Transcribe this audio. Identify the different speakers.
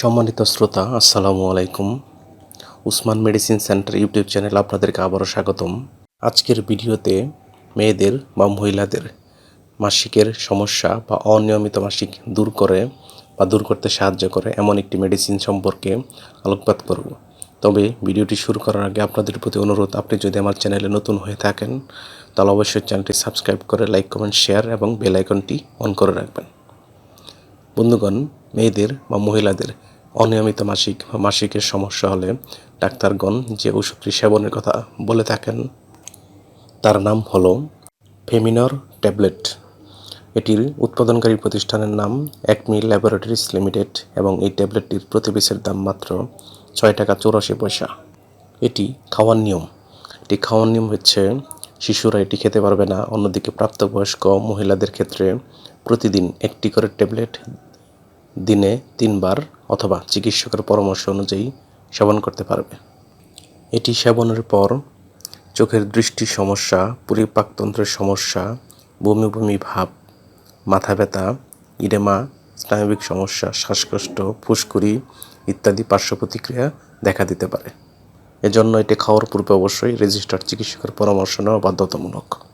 Speaker 1: সম্মানিত শ্রোতা, আসসালামু আলাইকুম। Usman medicine centre YouTube channel আপনাদেরকে আবারও স্বাগতম। আজকের ভিডিওতে মেয়েদের বা মহিলাদের মাসিকের সমস্যা বা অনিয়মিত মাসিক দূর করে বা দূর করতে সাহায্য করে এমন একটি মেডিসিন সম্পর্কে আলোকপাত করব। তবে ভিডিওটি শুরু করার আগে আপনাদের প্রতি অনুরোধ, আপনি যদি আমার চ্যানেলে নতুন হয়ে থাকেন, তাহলে অবশ্যই চ্যানেলটি সাবস্ক্রাইব করে লাইক, কমেন্ট, শেয়ার এবং বেল আইকনটি অন করে রাখবেন। বন্ধুগণ মেয়েদের বা মহিলাদের অনিয়মিত মাসিক বা মাসিকের সমস্যা হলে ডাক্তারগণ যে ওষুধটি সেবনের কথা বলে থাকেন, তার নাম হলো ফেমিনর ট্যাবলেট। এটির উৎপাদনকারী প্রতিষ্ঠানের নাম একমি ল্যাবরেটরিজ লিমিটেড এবং এই ট্যাবলেটটির প্রতি পিসের দাম মাত্র ছয় টাকা চৌরাশি পয়সা। এটি খাওয়ার নিয়ম। এটি খাওয়ার নিয়ম হচ্ছে, শিশুরা এটি খেতে পারবে না। অন্যদিকে প্রাপ্তবয়স্ক মহিলাদের ক্ষেত্রে প্রতিদিন একটি করে ট্যাবলেট দিনে তিনবার অথবা চিকিৎসকের পরামর্শ অনুযায়ী সেবন করতে পারবে। এটি সেবনের পর চোখের দৃষ্টি সমস্যা, পরিপাকতন্ত্রের সমস্যা বমি বমি ভাব, মাথা ব্যথা, ইডেমা, স্নায়বিক সমস্যা, শ্বাসকষ্ট, ফুসকুড়ি ইত্যাদি পার্শ্ব প্রতিক্রিয়া দেখা দিতে পারে। এজন্য এটি খাওয়ার পূর্বে অবশ্যই রেজিস্টার্ড চিকিৎসকের পরামর্শ নেওয়া বাধ্যতামূলক।